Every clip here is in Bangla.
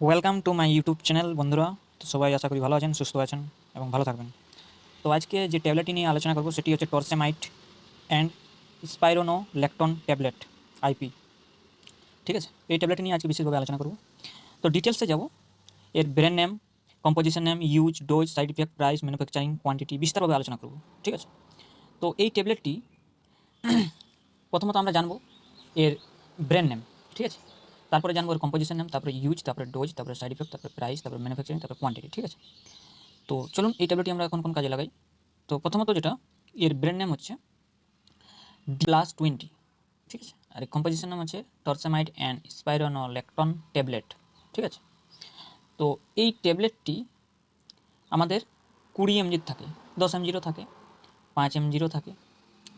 Welcome to my YouTube channel বন্ধুরা। তো সবাই আশা করি ভালো আছেন, সুস্থ আছেন এবং ভালো থাকবেন। তো আজকে যে ট্যাবলেটটি নিয়ে আলোচনা করব, সেটি হচ্ছে torsemide and spironolactone tablet IP ঠিক আছে? এই ট্যাবলেটটি নিয়ে আজকে বিশেষভাবে আলোচনা করব। তো ডিটেলসে যাব। এর brand name, composition name, use, dose, side effect, price, manufacturing, quantity বিস্তারভাবে আলোচনা করব। ঠিক আছে? তো এই ট্যাবলেটটি, প্রথমত আমরা জানব এর ব্র্যান্ড নেম। ঠিক আছে? তারপরে জানব এর কম্পোজিশন নেম তারপরে ইউজ তারপরে ডোজ তারপরে সাইড ইফেক্ট তারপরে প্রাইস তারপরে ম্যানুফ্যাকচারিং তারপরে কোয়ান্টিটি ঠিক আছে? তো চলুন এই ট্যাবলেটটি আমরা এখন কোন কাজে লাগাই? তো প্রথমত যেটা, এর ব্র্যান্ড নেম হচ্ছে প্লাস টোয়েন্টি ঠিক আছে? আর এর কম্পোজিশন নাম হচ্ছে টর্সামাইড অ্যান্ড স্পাইরোনোলেকটন ট্যাবলেট ঠিক আছে? তো এই ট্যাবলেটটি আমাদের কুড়ি এমজির থাকে, দশ এমজিরও থাকে, পাঁচ এমজিরও থাকে,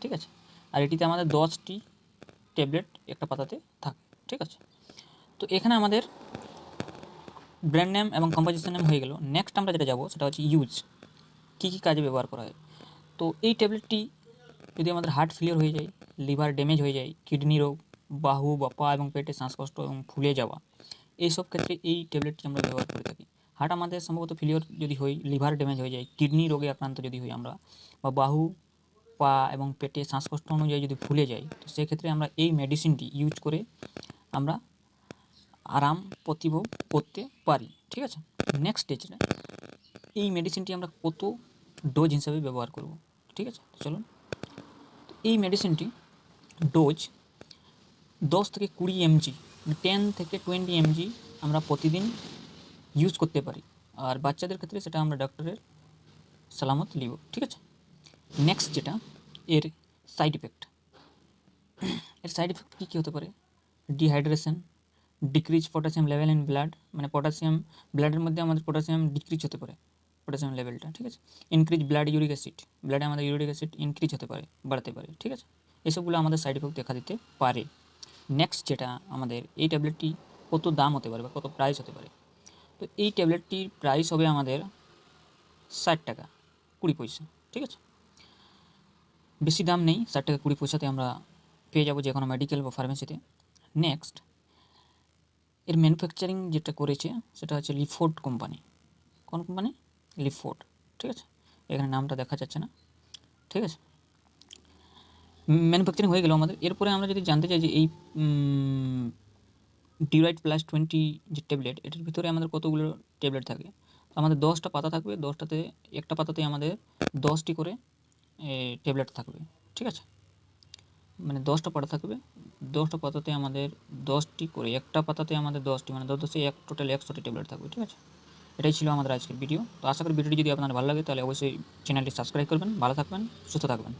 ঠিক আছে? আর এটিতে আমাদের দশটি ট্যাবলেট একটা পাতাতে থাকে, ঠিক আছে? এখানে আমাদের ব্র্যান্ড নেম এবং কম্পোজিশন নেম হয়ে গেল। নেক্সট আমরা যেটা যাব সেটা হচ্ছে ইউজ কী কী কাজে ব্যবহার করা হয়? তো এই ট্যাবলেটটি যদি আমাদের হার্ট ফেলিওর হয়ে যায় লিভার ড্যামেজ হয়ে যায় কিডনি রোগ, বাহু বা পা এবং পেটে শ্বাসকষ্ট এবং ফুলে যাওয়া, এইসব ক্ষেত্রে এই ট্যাবলেটটি আমরা ব্যবহার করে থাকি। হার্ট আমাদের সম্ভবত ফেলিওর যদি হয় লিভার ড্যামেজ হয়ে যায় কিডনি রোগে আক্রান্ত যদি হই আমরা, বা বাহু, পা এবং পেটে শ্বাসকষ্ট অনুযায়ী যদি ফুলে যায়, তো সেক্ষেত্রে আমরা এই মেডিসিনটি ইউজ করে আমরা আরাম প্রতিভোগ করতে পারি, ঠিক আছে? নেক্সট স্টেজটা এই মেডিসিনটি আমরা কত ডোজ হিসাবে ব্যবহার করব, ঠিক আছে? চলুন এই মেডিসিনটি ডোজ দশ থেকে কুড়ি এমজি টেন থেকে টোয়েন্টি এমজি আমরা প্রতিদিন ইউজ করতে পারি। আর বাচ্চাদের ক্ষেত্রে সেটা আমরা ডক্টরের সালামত নিব, ঠিক আছে? নেক্সট যেটা, এর সাইড ইফেক্ট এর সাইড ইফেক্ট কী কী হতে পারে? Dehydration decrease potassium level in blood মানে পটাশিয়াম ব্লাডের মধ্যে আমাদের পটাশিয়াম ডিক্রিজ হতে পারে পটাশিয়াম লেভেলটা ঠিক আছে? ইনক্রিজ ব্লাড ইউরিক অ্যাসিড ব্লাডে আমাদের ইউরিক অ্যাসিড ইনক্রিজ হতে পারে, বাড়তে পারে, ঠিক আছে? এসবগুলো আমাদের সাইড ইফেক্ট দেখা দিতে পারে। নেক্সট যেটা আমাদের, এই ট্যাবলেটটি কত দাম হতে পারে বা কত প্রাইস হতে পারে? তো এই ট্যাবলেটটির প্রাইস হবে আমাদের ষাট টাকা, কুড়ি পয়সা, ঠিক আছে? বেশি দাম নেই, ষাট টাকা, কুড়ি পয়সাতে আমরা পেয়ে যাব যে কোনো মেডিকেল বা ফার্মেসিতে নেক্সট এর ম্যানুফ্যাকচারিং যেটা করেছে, সেটা হচ্ছে লিফোর্ড কোম্পানি কোন কোম্পানি লিফোর্ড ঠিক আছে? এখানে নামটা দেখা যাচ্ছে না, ঠিক আছে? ম্যানুফ্যাকচারিং হয়ে গেল আমাদের। এরপরে আমরা যদি জানতে চাই যে এই ডিরাইট প্লাস টোয়েন্টি যে ট্যাবলেট এটার ভিতরে আমাদের কতগুলো ট্যাবলেট থাকে? আমাদের দশটা পাতা থাকবে, দশটাতে, একটা পাতাতে আমাদের দশটি করে ট্যাবলেট থাকবে, ঠিক আছে? মানে দশটা পাতা থাকবে দশটা পাতাতে আমাদের দশটি করে, একটা পাতাতে আমাদের দশটি মানে দশ দশে এক টোটাল একশোটি ট্যাবলেট থাকবে, ঠিক আছে? এটাই ছিল আমাদের আজকের ভিডিও তো আশা করি ভিডিওটি যদি আপনার ভালো লাগে, তাহলে অবশ্যই চ্যানেলটি সাবস্ক্রাইব করবেন, ভালো থাকবেন, সুস্থ থাকবেন।